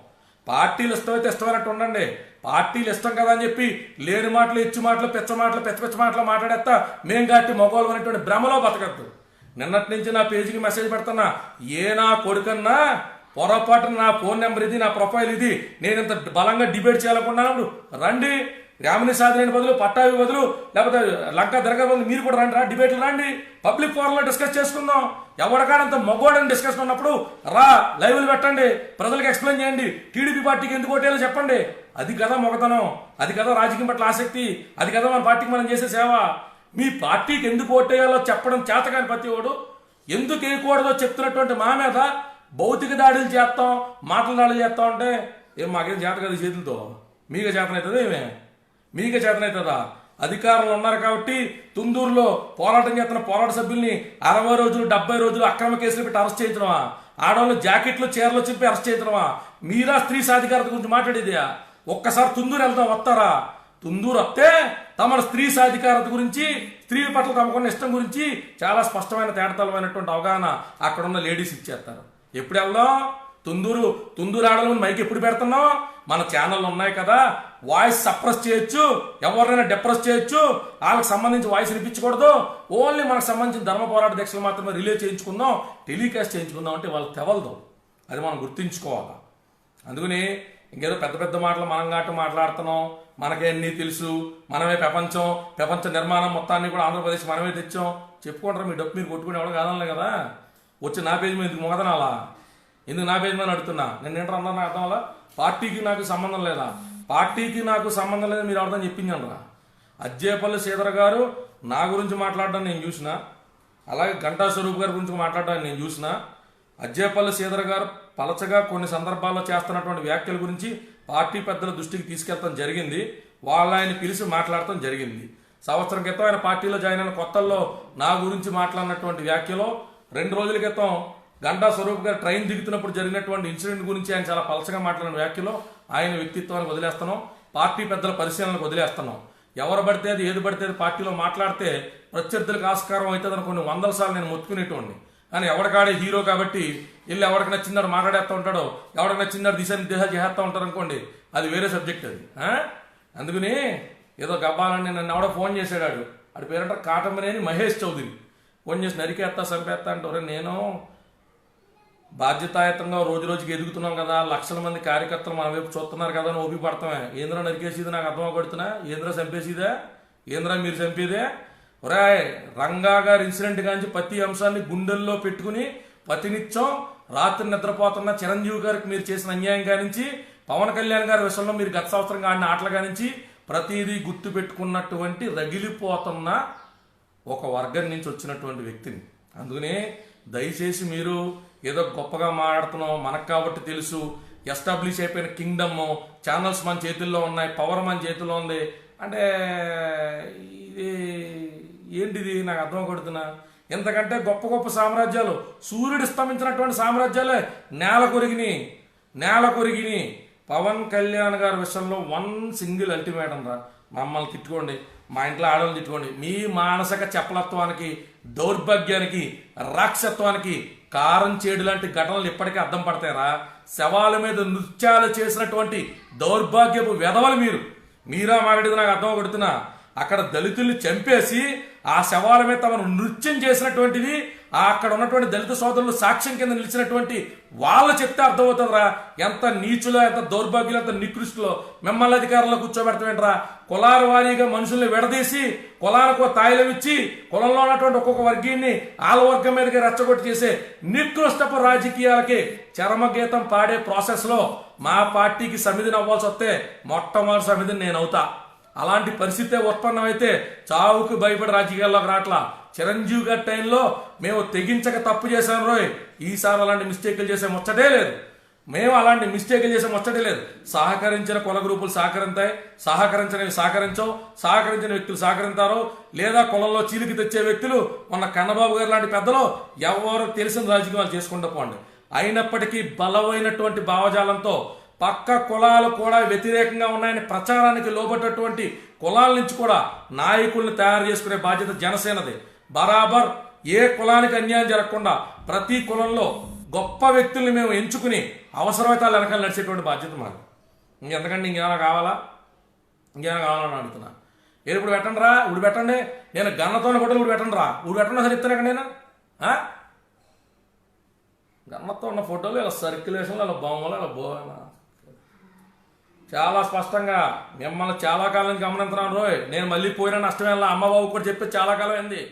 పార్టీలు ఇష్టమైతే ఇష్టమైనట్టు ఉండండి. పార్టీలు ఇష్టం కదా అని చెప్పి లేని మాటలు ఇచ్చి మాటలు పెచ్చ మాటలు పెచ్చ పెచ్చ మాటలు మాట్లాడేస్తా మేం కాబట్టి మగవాళ్ళు అనేటువంటి భ్రమలో బతకద్దు. నిన్నటి నుంచి నా పేజీకి మెసేజ్ పెడుతున్నా ఏ నా కొడుకన్నా పొరపాటున నా ఫోన్ నెంబర్ ఇది నా ప్రొఫైల్ ఇది నేను ఇంత బలంగా డిబేట్ చేయాలనుకున్నాను రండి రామని సాధనైన బదులు పట్టాభి బదులు లేకపోతే లంక దర్గా బదులు మీరు కూడా రండి రా డిబేట్లు రండి. పబ్లిక్ ఫోరంలో డిస్కస్ చేసుకుందాం. ఎవరికాడంత మగోడని డిస్కషన్ ఉన్నప్పుడు రా లైవ్లు పెట్టండి ప్రజలకు ఎక్స్ప్లెయిన్ చేయండి. టీడీపీ పార్టీకి ఎందుకు ఓటేయాలో చెప్పండి. అది కదా మొగతనం. అది కదా రాజకీయం పట్ల ఆసక్తి. అది కదా మన పార్టీకి మనం చేసే సేవ. మీ పార్టీకి ఎందుకు ఓటేయాలో చెప్పడం చేతకాని ప్రతి ఓడు ఎందుకు వేయకూడదో చెప్తున్నటువంటి మా మీద భౌతిక దాడులు చేస్తాం మాటల దాడులు చేస్తాం అంటే ఏం మాకేం చేత కదా చేతులతో? మీకు చేతనవుతుంది ఏమే? మీకే చేతనవుతుందా అధికారంలో ఉన్నారు కాబట్టి తుందూరులో పోరాటం చేస్తున్న పోరాట సభ్యుల్ని అరవై రోజులు డెబ్బై రోజులు అక్రమ కేసులు పెట్టి అరెస్ట్ చేయించడమా? ఆడవాళ్ళు జాకెట్లు చీరలు చెప్పి అరెస్ట్ చేయించడమా? మీరా స్త్రీ సాధికారత గురించి మాట్లాడేది ఒక్కసారి తుందూరు వెళ్దాం వస్తారా? తుందూరు వస్తే తమ స్త్రీ సాధికారత గురించి స్త్రీ పట్ల తమకున్న ఇష్టం గురించి చాలా స్పష్టమైన తేడతలమైనటువంటి అవగాహన అక్కడున్న లేడీస్ ఇచ్చేస్తారు. ఎప్పుడు వెళ్దాం? తుందూరు తుందూరు ఆడలను మైక్ ఎప్పుడు పెడుతున్నాం మన ఛానల్ ఉన్నాయి కదా వాయిస్ సప్రెస్ చేయొచ్చు ఎవరినైనా డిప్రెస్ చేయొచ్చు వాళ్ళకి సంబంధించి వాయిస్ వినిపించకూడదు ఓన్లీ మనకు సంబంధించిన ధర్మ పోరాట దీక్షలు మాత్రమే రిలే చేయించుకుందాం టెలికాస్ట్ చేయించుకుందాం అంటే వాళ్ళకి తెవలదు. అది మనం గుర్తుంచుకోవాలి. అందుకని ఇంకేదో పెద్ద పెద్ద మాటలు మనం కాటు మాట్లాడుతున్నాం. మనకే అన్నీ తెలుసు. మనమే ప్రపంచం. ప్రపంచ నిర్మాణం మొత్తాన్ని కూడా ఆంధ్రప్రదేశ్ మనమే తెచ్చాం. చెప్పుకుంటారు? మీ డబ్బు మీరు కొట్టుకుని ఎవరు కాదనలే కదా. వచ్చి నా పేజ్ మీద ఎందుకు మొగదనాలా ఎందుకు నా పేజ్ మీద అడుగుతున్నా నేను ఏంటో అన్నా అర్థం వల్ల పార్టీకి నాకు సంబంధం లేదా? పార్టీకి నాకు సంబంధం లేదు మీరు అర్థం చెప్పించండి అజ్జేపల్లి శ్రీధర్ గారు నా గురించి మాట్లాడడం నేను చూసిన. అలాగే గంటా స్వరూప్ గారి గురించి మాట్లాడడం నేను చూసిన. అజ్జేపల్లి శ్రీధర్ గారు పలచగా కొన్ని సందర్భాల్లో చేస్తున్నటువంటి వ్యాఖ్యల గురించి పార్టీ పెద్దల దృష్టికి తీసుకెళ్తాం జరిగింది. వాళ్ళ ఆయన పిలిచి మాట్లాడటం జరిగింది. సంవత్సరం క్రితం ఆయన పార్టీలో జాయిన్ అయిన కొత్తల్లో నా గురించి మాట్లాడినటువంటి వ్యాఖ్యలో రెండు రోజుల క్రితం గంటా స్వరూప్ గారు ట్రైన్ దిగుతున్నప్పుడు జరిగినటువంటి ఇన్సిడెంట్ గురించి ఆయన చాలా పలచగా మాట్లాడిన వ్యాఖ్యలో ఆయన వ్యక్తిత్వానికి వదిలేస్తున్నాం. పార్టీ పెద్దల పరిశీలనకు వదిలేస్తున్నాం. ఎవరు పడితే అది ఏది పడితే అది పార్టీలో మాట్లాడితే ప్రత్యర్థులకు ఆస్కారం అవుతుందని కొన్ని వందల సార్లు నేను మొత్తుకునేటువంటి కానీ ఎవడికాడే హీరో కాబట్టి వెళ్ళి ఎవరికి నచ్చిందాడు మాట్లాడేస్తూ ఉంటాడో ఎవరికి నచ్చిందాడు దిశ నిర్దేశాలు చేస్తూ ఉంటారు అనుకోండి అది వేరే సబ్జెక్ట్ అది. అందుకని ఏదో గబ్బాలని నన్ను ఎవడో ఫోన్ చేశాడు ఆడి పేరంట కాటమనేని మహేష్ చౌదరి. ఫోన్ చేసి నరికేస్తా చంపేస్తా అంటారు నేను బాధ్యతాయుతంగా రోజు రోజుకి ఎదుగుతున్నాం కదా లక్షల మంది కార్యకర్తలు మన వైపు చూస్తున్నారు కదా అని ఓపి పడతామే ఏంద్ర నరికేసేది? నాకు అర్థం కొడుతున్నా ఏంద్ర చంపేసిదే? ఏంద్ర మీరు చంపేదే? ఒరాయ్ రంగా గారి ఇన్సిడెంట్ కాంచి ప్రతి అంశాన్ని గుండెల్లో పెట్టుకుని ప్రతినిత్యం రాత్రి నిద్రపోతున్న చిరంజీవి గారికి మీరు చేసిన అన్యాయం కానించి పవన్ కళ్యాణ్ గారి విషయంలో మీరు గత సంవత్సరం ఆడిన ఆటలు కానించి ప్రతిదీ గుర్తు పెట్టుకున్నటువంటి రగిలిపోతున్న ఒక వర్గం నుంచి వచ్చినటువంటి వ్యక్తిని. అందుకనే దయచేసి మీరు ఏదో గొప్పగా మాట్లాడుతున్నాం మనకు కాబట్టి తెలుసు ఎస్టాబ్లిష్ అయిపోయిన కింగ్డమ్ ఛానల్స్ మన చేతుల్లో ఉన్నాయి పవర్ మన చేతుల్లో ఉంది. అంటే ఇది ఏంటిది? నాకు అర్థం కొడుతున్నా ఎంతకంటే గొప్ప గొప్ప సామ్రాజ్యాలు. సూర్యుడు స్తంభించినటువంటి సామ్రాజ్యాలే నేల కొరిగిని నేల కొరిగిని పవన్ కళ్యాణ్ గారి విషయంలో వన్ సింగిల్ అల్టిమేటం రా. మమ్మల్ని తిట్టుకోండి. మా ఇంట్లో ఆడవాళ్ళు తిట్టుకోండి. మీ మానసిక చపలత్వానికి దౌర్భాగ్యానికి రాక్షత్వానికి కారం చేడు లాంటి ఘటనలు ఇప్పటికీ అర్థం పడతాయరా శవాల మీద నృత్యాలు చేసినటువంటి దౌర్భాగ్యపు వెధవలు మీరు. మీరా మాట్లాడేది నాకు అర్థం కొడుతున్నా అక్కడ దళితుల్ని చంపేసి ఆ శవాల మీద తమను నృత్యం చేసినటువంటిది ఆ అక్కడ ఉన్నటువంటి దళిత సోదరులు సాక్ష్యం కింద నిలిచినటువంటి వాళ్ళు చెప్తే అర్థమవుతుందిరా. ఎంత నీచులో ఎంత దౌర్భాగ్యులు ఎంత నికృష్టులో. మిమ్మల్ని అధికారంలో కూర్చోబెడతామేంట్రా కులాల వారీగా మనుషుల్ని విడదీసి కులాలకు తాయిలం ఇచ్చి కులంలో ఉన్నటువంటి ఒక్కొక్క వర్గీన్ని ఆల వర్గం మీదకి రెచ్చగొట్టి చేసే నికృష్టపు రాజకీయాలకి చరమగీతం పాడే ప్రాసెస్లో మా పార్టీకి సమిధిని అవ్వాల్సి వస్తే మొట్టమొదటి సమిధిని నేను అవుతా. అలాంటి పరిస్థితే ఉత్పన్నమైతే చావుకు భయపడి రాజకీయాల్లోకి రాట్లా. చిరంజీవి గారి టైంలో మేము తెగించక తప్పు చేశాం రోయ్. ఈసారి అలాంటి మిస్టేకులు చేసే ముచ్చటే లేదు. మేము అలాంటి మిస్టేకులు చేసే ముచ్చటే లేదు. సహకరించిన కుల గ్రూపులు సహకరింతాయి. సహకరించినవి సహకరించవు. సహకరించిన వ్యక్తులు సహకరింతారు. లేదా కులంలో చీలికి తెచ్చే వ్యక్తులు మొన్న కన్నబాబు గారు లాంటి పెద్దలు ఎవరు తెలిసిన రాజకీయాలు చేసుకుంటూ పోండి. అయినప్పటికీ బలమైనటువంటి భావజాలంతో పక్క కులాలు కూడా వ్యతిరేకంగా ఉన్నాయని ప్రచారానికి లోబడ్డటువంటి కులాల నుంచి కూడా నాయకుల్ని తయారు చేసుకునే బాధ్యత జనసేనది. బరాబర్ ఏ కులానికి అన్యాయం జరగకుండా ప్రతి కులంలో గొప్ప వ్యక్తుల్ని మేము ఎంచుకుని అవసరమైతే వాళ్ళ వెనకాల నడిచేటువంటి బాధ్యత మాకు ఇంకెందుకండి ఇంకేమైనా కావాలా? ఇంకేమైనా కావాలని అడుగుతున్నా. ఏ ఇప్పుడు పెట్టండి రా ఇప్పుడు పెట్టండి. నేను గన్నతోనే ఫోటోలు ఇప్పుడు పెట్టండి రా. ఇప్పుడు పెట్టండి సరే ఇస్తాను నేను. గన్నతో ఉన్న ఫోటోలు ఇలా సర్క్యులేషన్లో ఇలా బొమ్మలు ఇలా బోనా చాలా స్పష్టంగా మిమ్మల్ని చాలా కాలం గమనించినాను రోయ్ నేను మళ్ళీ పోయిన నష్టమేలా అమ్మబాబు కూడా చెప్పి చాలా కాలం అయింది.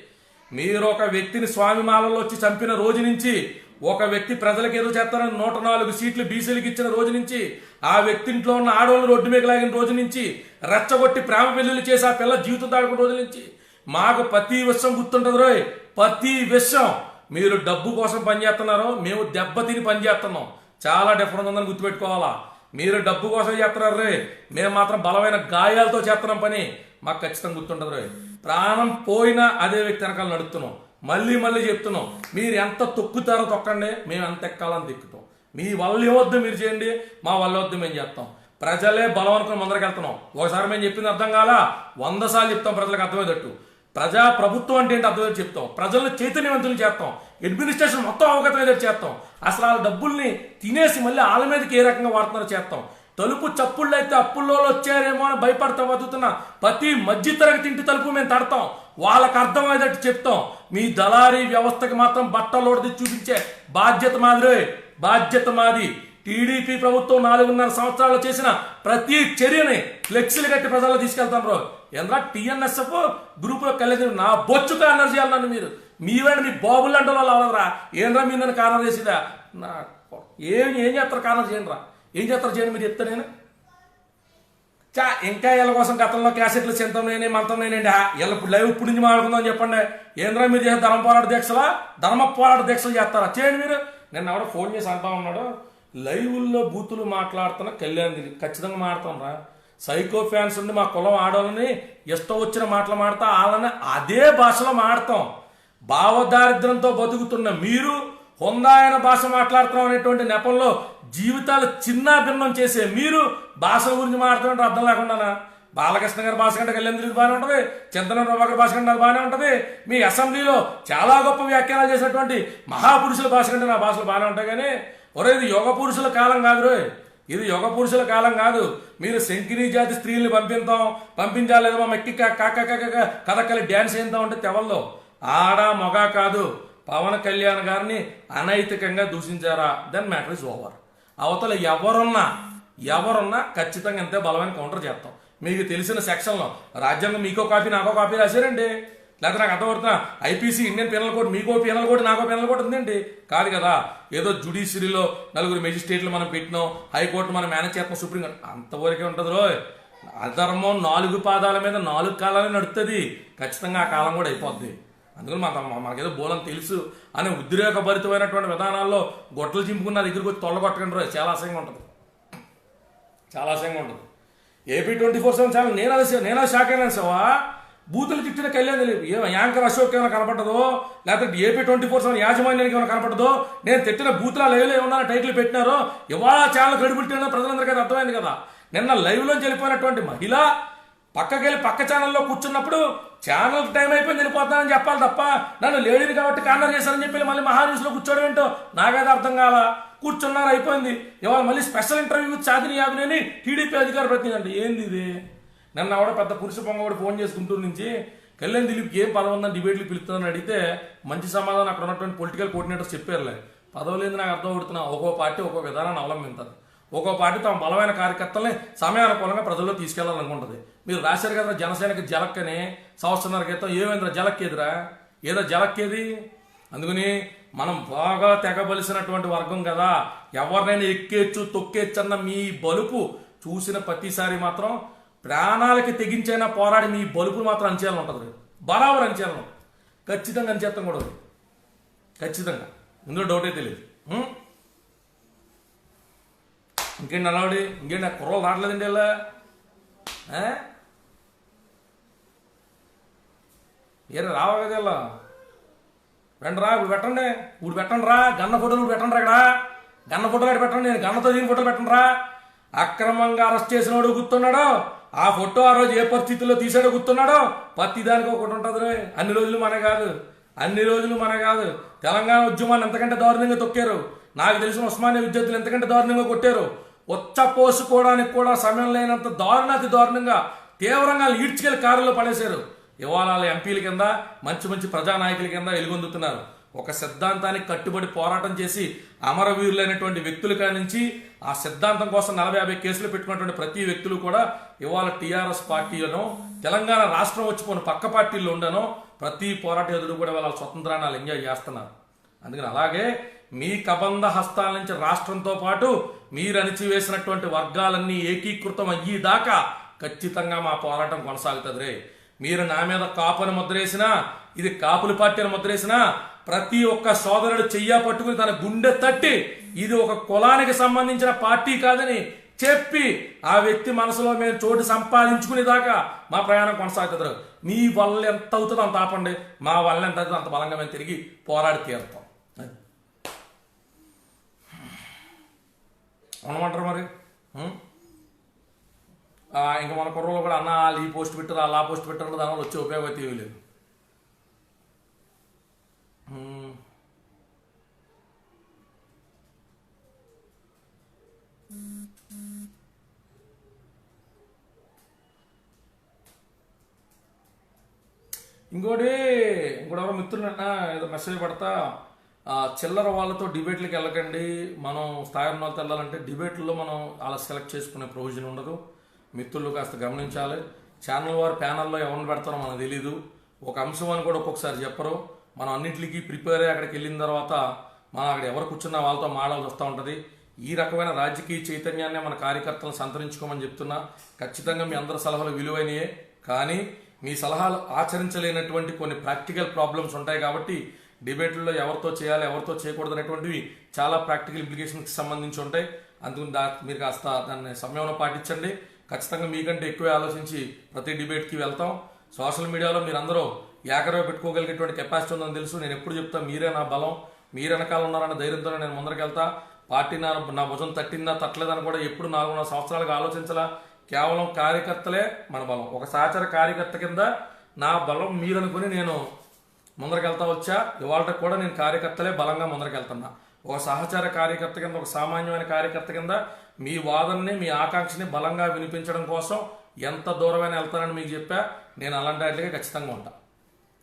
మీరు ఒక వ్యక్తిని స్వామి మాలలో వచ్చి చంపిన రోజు నుంచి ఒక వ్యక్తి ప్రజలకు ఏదో చేస్తారని నూట నాలుగు సీట్లు బీసీలకు ఇచ్చిన రోజు నుంచి ఆ వ్యక్తి ఇంట్లో ఉన్న ఆడవాళ్ళు రోడ్డు మీద లాగిన రోజు నుంచి రెచ్చగొట్టి ప్రేమ పెళ్ళిళ్ళు చేసి ఆ పిల్ల జీవితం దాడుకున్న రోజు నుంచి మాకు ప్రతి విషయం గుర్తుంటుంది రోయ్ ప్రతి విషయం. మీరు డబ్బు కోసం పనిచేస్తున్నారో మేము దెబ్బతిని పనిచేస్తున్నాం. చాలా డిఫరెన్స్ ఉందని గుర్తుపెట్టుకోవాలా? మీరు డబ్బు కోసం చేస్తున్నారు రే. మేము మాత్రం బలమైన గాయాలతో చేస్తున్నాం పని. మాకు ఖచ్చితంగా గుర్తుంటుంది రే. ప్రాణం పోయినా అదే వ్యక్తి వెనకాల నడుపుతున్నాం. మళ్ళీ మళ్ళీ చెప్తున్నాం. మీరు ఎంత తొక్కుతారో తొక్కండి మేము ఎంత ఎక్కాలని తిక్కుతాం. మీ వల్ల ఏమొద్దు మీరు చేయండి మా వల్ల వద్దు మేము చేస్తాం. ప్రజలే బలం అనుకుని ముందరికి వెళ్తున్నాం. ఒకసారి మేము చెప్పింది అర్థం కాలా? వంద సార్లు చెప్తాం ప్రజలకు అర్థమయ్యేటట్టు. ప్రజా ప్రభుత్వం అంటే ఏంటి అర్థమయ్యేది చెప్తాం. ప్రజలను చైతన్యవంతులు చేస్తాం. అడ్మినిస్ట్రేషన్ మొత్తం అవగతమయ్యేది చేస్తాం. అసలు ఆ డబ్బుల్ని తినేసి మళ్ళీ వాళ్ళ మీదకి ఏ రకంగా వాడుతున్నారో చేస్తాం. తలుపు చప్పుళ్ళు అయితే అప్పుల్లో వచ్చారేమో అని భయపడతా బతుకుతున్న ప్రతి మధ్యతరగతి ఇంటి తలుపు మేము తడతాం. వాళ్ళకి అర్థమయ్యేటట్టు చెప్తాం. మీ దళారీ వ్యవస్థకి మాత్రం బట్టలోడిది చూపించే బాధ్యత మాదిరే బాధ్యత మాది. టీడీపీ ప్రభుత్వం నాలుగున్నర సంవత్సరాలు చేసిన ప్రతి చర్యని ఫ్లెక్సీలు కట్టి ప్రజల్లో తీసుకెళ్తాం బ్రో. ఎంద్రా టీఎన్ఎస్ఎఫ్ గ్రూపులో కలిసి నా బొచ్చు కార్నర్ చేయాలి నన్ను మీరు. మీవేంటి మీ బాబులు అంటే వాళ్ళు అవ్వదురా. ఏంద్రా మీరు నన్ను కారణం చేసిదా? నా ఏం ఏం చేస్తారు కారణం చేయండి రా ఏం చేస్తారు చేయండి మీరు చెప్తా నేను. చా ఇంకా వీళ్ళ కోసం గతంలో క్యాసెట్లు చింతం నేనే మంతం నేనండి వీళ్ళ ఇప్పుడు లైవ్ ఇప్పుడు నుంచి మాట్లాడుకుందాం చెప్పండి. ఏంద్రా మీరు చేసే ధర్మ పోరాట దీక్షలా? ధర్మ పోరాట దీక్షలు చేస్తారా? చేయండి మీరు. నిన్న ఎవడో ఫోన్ చేసి అంటా ఉన్నాడు. లైవుల్లో బూతులు మాట్లాడుతున్న కళ్యాణ్ గిరి. ఖచ్చితంగా మాడతాం రా. సైకో ఫ్యాన్స్ ఉండి మా కులం ఆడాలని ఇష్టం వచ్చిన మాటలు మాడతా వాళ్ళని అదే భాషలో మాడతాం. భావదారిద్రంతో బతుకుతున్న మీరు హుందాయన భాష మాట్లాడుతున్నాం అనేటువంటి నెపంలో జీవితాలు చిన్న భిన్నం చేసే మీరు భాషల గురించి మాట్లాడుతుంటే అర్థం లేకుండానా బాలకృష్ణ గారి భాష కంటే కళ్యాణ్ బాగానే ఉంటుంది చింతన ప్రభాకర్ భాష కంటే అది బాగానే ఉంటుంది. మీ అసెంబ్లీలో చాలా గొప్ప వ్యాఖ్యానాలు చేసినటువంటి మహాపురుషుల భాష కంటే నా భాషలు బాగానే ఉంటాయి కానీ ఒరే ఇది యోగ పురుషుల కాలం కాదు రోయ్ ఇది యోగ పురుషుల కాలం కాదు. మీరు శంకినీ జాతి స్త్రీల్ని పంపిస్తాం పంపించాలేదో మా మెక్కి కాక కాక కథకలి డ్యాన్స్ చేద్దాం అంటే తెవల్లో. ఆడ మొగ కాదు పవన్ కళ్యాణ్ గారిని అనైతికంగా దూషించారా? దెన్ మ్యాటర్ ఇస్ ఓవర్ అవతల ఎవరున్నా ఎవరున్నా ఖచ్చితంగా అంతే బలమైన కౌంటర్ చేస్తాం. మీకు తెలిసిన సెక్షన్లో రాజ్యాంగం మీకో కాపీ నాకో కాపీ రాశారండి. లేకపోతే నాకు అర్థమవుతున్నా ఐపీసీ ఇండియన్ పెనల్ కోడ్ మీకో పెనల్ కోడ్ నాకో పెనల్ కోడ్ ఉందండి. కాదు కదా ఏదో జుడిషియరీలో నలుగురు మెజిస్ట్రేట్లు మనం పెట్టినాం హైకోర్టు మనం మేనేజ్ చేస్తాం సుప్రీం కోర్టు అంతవరకే ఉంటుంది రో అధర్మం నాలుగు పాదాల మీద నాలుగు కాలాలు నడుస్తుంది ఖచ్చితంగా ఆ కాలం కూడా అయిపోద్ది. అందుకని మన మనకేదో బోలం తెలుసు అనే ఉద్రేకభరితమైనటువంటి విధానాల్లో గొట్టలు చింపుకున్న దగ్గరికి వచ్చి తొల్లగొట్టకండి రోజు చాలా అసహ్యంగా ఉంటుంది. చాలా అసహ్యంగా ఉంటుంది. AP twenty four seven channel నేను అది నేను అది షాక్ అయినా సావా బూతులు తిట్టిన కళ్యాణ్ తెలియదు ఏ యాంకర్ అశోక్ ఏమైనా కనపడదో లేకపోతే ఏపీ ట్వంటీ ఫోర్ సెవెన్ యాజమాన్యానికి ఏమైనా కనపడదో నేను తిట్టిన బూతుల లైవ్లో ఏమన్నా టైటిల్ పెట్టినారో? ఇవాళ ఛానల్ క్రెడిబిలిటీ ప్రజలందరికీ అర్థమైంది కదా. నిన్న లైవ్లో వెళ్ళిపోయినటువంటి మహిళ పక్కకెళ్ళి పక్క ఛానల్లో కూర్చున్నప్పుడు ఛానల్ టైం అయిపోయింది వెళ్ళిపోతానని చెప్పాలి తప్ప నన్ను లేడీని కాబట్టి కార్నర్ చేశారని చెప్పి మళ్ళీ మహాన్యూస్లో కూర్చోడం ఏంటో నాకైతే అర్థం కాల. కూర్చున్నారు అయిపోయింది. ఇవాళ మళ్ళీ స్పెషల్ ఇంటర్వ్యూ చాదిని యాదిని టీడీపీ అధికార ప్రతినిధి అంటే. ఏంది ఇది? నన్ను కూడా పెద్ద పురుష పొంగ కూడా ఫోన్ చేసి గుంటూరు నుంచి కళ్యాణ్ దిలీప్కి ఏం పదవి ఉందని డిబేట్లు పిలుస్తుందని అడిగితే మంచి సమాధానం అక్కడ ఉన్నటువంటి పొలిటికల్ కోఆర్డినేటర్స్ చెప్పారులే. పదవి నాకు అర్థం అవుతున్నా. ఒక్కో పార్టీ ఒక్కో విధానాన్ని అవలంబించాలి. ఒక్కో పార్టీ తమ బలమైన కార్యకర్తల్ని సమయానుకూలంగా ప్రజల్లో తీసుకెళ్ళాలనుకుంటుంది. మీరు రాశారు కదా జనసేనకి జలక్కని సంవత్సరాల క్రితం ఏమైందిరా జలక్కేదిరా? ఏదో జలక్కేది? అందుకని మనం బాగా తెగబలిసినటువంటి వర్గం కదా. ఎవరినైనా ఎక్కేచ్చు తొక్కేచ్చన్న మీ బలుపు చూసిన ప్రతిసారి మాత్రం ప్రాణాలకి తెగించైనా పోరాడి మీ బలుపు మాత్రం అంచేయాలని ఉంటుంది. బరాబర్ అంచేయాలను ఖచ్చితంగా అంచేస్తాం కూడా ఖచ్చితంగా. ఇందులో డౌటే తెలియదు ఇంకేంటి అలవాడి ఇంకేంటి? ఆ కుర్రలు రావట్లేదండి ఇలా ఏరే రావా కదా ఇలా రండి రా ఇప్పుడు పెట్టండి. ఇప్పుడు పెట్టండి రా. గన్న ఫోటోలు పెట్టండి రా ఇక్కడ. గన్న ఫోటోలు ఇక్కడ పెట్టండి. నేను గన్నతో దిగిన ఫోటోలు పెట్టండి రా. అక్రమంగా అరెస్ట్ చేసినవాడు గుర్తున్నాడో. ఆ ఫోటో ఆ రోజు ఏ పరిస్థితుల్లో తీసాడో గుర్తున్నాడో. ప్రతి దానికి ఒకటి ఉంటుంది రే. అన్ని రోజులు మన కాదు. అన్ని రోజులు మన కాదు. తెలంగాణ ఉద్యమాన్ని ఎంతకంటే దారుణంగా తొక్కారు. నాకు తెలిసిన ఉస్మానియా విద్యార్థులు ఎంతకంటే దారుణంగా కొట్టారు. పోసుకోవడానికి కూడా సమయం లేనంత దారుణాతి దారుణంగా తీవ్రంగా ఈడ్చుకెళ్ళి కారులో పడేశారు. ఇవాళ ఎంపీల కింద మంచి మంచి ప్రజానాయకుల కింద వెలుగొందుతున్నారు ఒక సిద్ధాంతానికి కట్టుబడి పోరాటం చేసి అమరవీరులైనటువంటి వ్యక్తుల కాడి నుంచి ఆ సిద్ధాంతం కోసం నలభై యాభై కేసులు పెట్టుకున్నటువంటి ప్రతి వ్యక్తులు కూడా ఇవాళ టీఆర్ఎస్ పార్టీలోనో తెలంగాణ రాష్ట్రం వచ్చిపోయిన పక్క పార్టీల్లో ఉండనో ప్రతి పోరాట ఎదురు కూడా వాళ్ళ స్వతంత్రాన్ని వాళ్ళు ఎంజాయ్ చేస్తున్నారు. అందుకని అలాగే మీ కబంధ హస్తాల నుంచి రాష్ట్రంతో పాటు మీరు అణిచివేసినటువంటి వర్గాలన్నీ ఏకీకృతం అయ్యేదాకా ఖచ్చితంగా మా పోరాటం కొనసాగుతుంది రే మీరు నా మీద కాపుని ముద్రేసినా ఇది కాపుల పార్టీని ముద్రేసినా ప్రతి ఒక్క సోదరుడు చెయ్య పట్టుకుని తన గుండె తట్టి ఇది ఒక కులానికి సంబంధించిన పార్టీ కాదని చెప్పి ఆ వ్యక్తి మనసులో మేము చోటు సంపాదించుకునే దాకా మా ప్రయాణం కొనసాగుతుంది మీ వల్ల ఎంత అవుతుందో అంత ఆపండి. మా వల్ల ఎంత అవుతుందో అంత బలంగా మేము తిరిగి పోరాడి తీరుతాం అది. అనమంటారు మరి ఉం? ఆ, ఇంకా మన కుర్రలో కూడా అన్న వాళ్ళు ఈ పోస్ట్ పెట్టారు అలా పోస్ట్ పెట్టారు దానివల్ల వచ్చే ఉపయోగం అయితే ఏమీ లేదు ఉం. ఇంకోటి ఇంకోటి ఎవరో మిత్రులు అన్న ఏదో మెసేజ్ పడతా ఆ, చిల్లర వాళ్ళతో డిబేట్లకు వెళ్ళకండి. మనం స్థాయి వాళ్ళతో వెళ్ళాలంటే డిబేట్లో మనం అలా సెలెక్ట్ చేసుకునే ప్రొవిజన్ ఉండదు. మిత్రులు కాస్త గమనించాలి. ఛానల్ వారు ప్యానల్లో ఎవరిని పెడతారో మనకు తెలీదు. ఒక అంశం అని కూడా ఒక్కొక్కసారి చెప్పరు. మనం అన్నింటికి ప్రిపేర్ అయ్యి అక్కడికి వెళ్ళిన తర్వాత మనం అక్కడ ఎవరు కూర్చున్నా వాళ్ళతో మాడాల్సి వస్తూ ఉంటుంది. ఈ రకమైన రాజకీయ చైతన్యాన్ని మన కార్యకర్తలను సంతరించుకోమని చెప్తున్నా. ఖచ్చితంగా మీ అందరి సలహాలు విలువైనయే. కానీ మీ సలహాలు ఆచరించలేనటువంటి కొన్ని ప్రాక్టికల్ ప్రాబ్లమ్స్ ఉంటాయి కాబట్టి డిబేట్లలో ఎవరితో చేయాలి ఎవరితో చేయకూడదు అనేటువంటివి చాలా ప్రాక్టికల్ ఇంప్లికేషన్స్కి సంబంధించి ఉంటాయి. అందుకు దా మీరు కాస్త దాన్ని సమయంలో పాటించండి. ఖచ్చితంగా మీకంటే ఎక్కువే ఆలోచించి ప్రతి డిబేట్కి వెళ్తాం. సోషల్ మీడియాలో మీరందరూ ఏకరవ పెట్టుకోగలిగేటువంటి కెపాసిటీ ఉందని తెలుసు. నేను ఎప్పుడు చెప్తా మీరే నా బలం మీరు వెనకాల ఉన్నారన్న ధైర్యంతో నేను ముందరకెళ్తా. పార్టీ నా నా భుజం తట్టిందా తట్టలేదని కూడా ఎప్పుడు నాలుగున్నర సంవత్సరాలుగా ఆలోచించలా. కేవలం కార్యకర్తలే మన బలం. ఒక సహచర కార్యకర్త కింద నా బలం మీరనుకుని నేను ముందరకెళ్తా వచ్చా? ఇవాళ కూడా నేను కార్యకర్తలే బలంగా ముందరకెళ్తున్నా. ఒక సహచార కార్యకర్త కింద ఒక సామాన్యమైన కార్యకర్త కింద మీ వాదనని మీ ఆకాంక్షని బలంగా వినిపించడం కోసం ఎంత దూరమైన వెళ్తానని మీకు చెప్పా. నేను అలాంటి వాటికే ఖచ్చితంగా ఉంటా.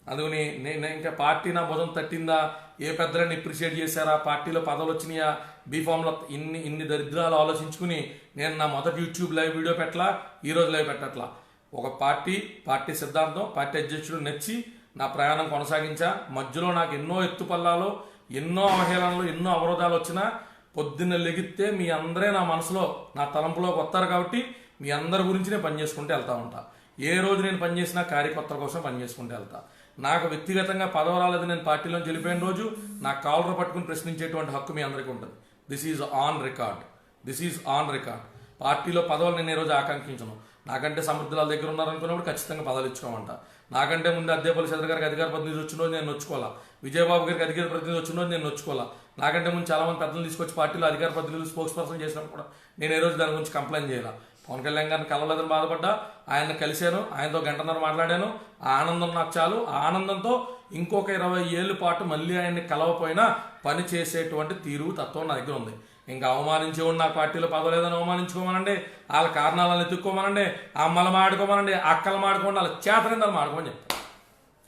అందుకని నేను ఇంకా పార్టీ నా భుజం తట్టిందా? ఏ పెద్దలని అప్రిషియేట్ చేశారా? పార్టీలో పదవులు వచ్చినాయా? బీఫామ్లో ఇన్ని ఇన్ని దరిద్రాలు ఆలోచించుకుని నేను నా మొదటి యూట్యూబ్ లైవ్ వీడియో పెట్టలా? ఈరోజు లైవ్ పెట్టట్లా? ఒక పార్టీ పార్టీ సిద్ధాంతం పార్టీ అధ్యక్షుడు నచ్చి నా ప్రయాణం కొనసాగించా. మధ్యలో నాకు ఎన్నో ఎత్తుపల్లాలు ఎన్నో అవహేళనలు ఎన్నో అవరోధాలు వచ్చినా పొద్దున్న లెగిస్తే మీ అందరే నా మనసులో నా తలంపులోకి వస్తారు కాబట్టి మీ అందరి గురించి నేను పనిచేసుకుంటూ వెళ్తా ఉంటా. ఏ రోజు నేను పనిచేసినా కార్యకర్తల కోసం పనిచేసుకుంటూ వెళ్తా. నాకు వ్యక్తిగతంగా పదవ రాలేదు నేను పార్టీలో వెళ్ళిపోయిన రోజు నా కాలర్ పట్టుకుని ప్రశ్నించేటువంటి హక్కు మీ అందరికీ ఉంటుంది. This is on record this is on record పార్టీలో పదవులు నేను ఈరోజు రోజు ఆకాంక్షించను. నాకంటే సమర్థుల దగ్గర ఉన్నారనుకున్నప్పుడు ఖచ్చితంగా పదాలు ఇచ్చుకోమంట. నాకంటే ముందు అద్దెపల్లి చంద్ర గారికి అధికార ప్రతినిధి వచ్చిన రోజు నేను నొచ్చుకోవాలా? విజయబాబు గారికి అధికార ప్రతినిధి వచ్చిన రోజు నేను నొచ్చుకోవాలా? నాకంటే ముందు చాలా మంది పెద్దలు తీసుకొచ్చి పార్టీలో అధికార ప్రతినిధులు స్పోక్స్ పర్సన్ చేసినప్పుడు కూడా నేను ఏ రోజు దాని గురించి కంప్లైంట్ చేయాల. పవన్ కళ్యాణ్ గారిని కలవలేదని బాధపడ్డా. ఆయన కలిశాను. ఆయనతో గంటన్నర మాట్లాడాను. ఆ ఆనందం నాకు చాలు. ఆ ఆనందంతో ఇంకొక ఇరవై ఏళ్ళ పాటు మళ్ళీ ఆయన్ని కలవపోయినా పని చేసేటువంటి తీరు తత్వం నా దగ్గర ఉంది. ఇంకా అవమానించేవాడు నా పార్టీలో పదవలేదని అవమానించుకోమనండి. వాళ్ళ కారణాలను ఎత్తుక్కోమనండి. అమ్మలు మాడుకోమనండి. అక్కలు మాడుకోండి వాళ్ళ చేతనిందని మాడుకోమని చెప్తాను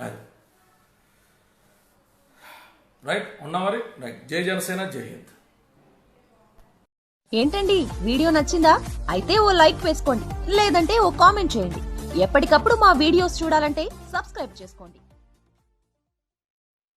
అది. రైట్ ఉన్నా మరి? రైట్. జై జనసేన జై హింద్. ఏంటండి? వీడియో నచ్చిందా? అయితే ఓ లైక్ వేసుకోండి. లేదంటే ఓ కామెంట్ చేయండి. ఎప్పటికప్పుడు మా వీడియోస్ చూడాలంటే సబ్స్క్రైబ్ చేసుకోండి.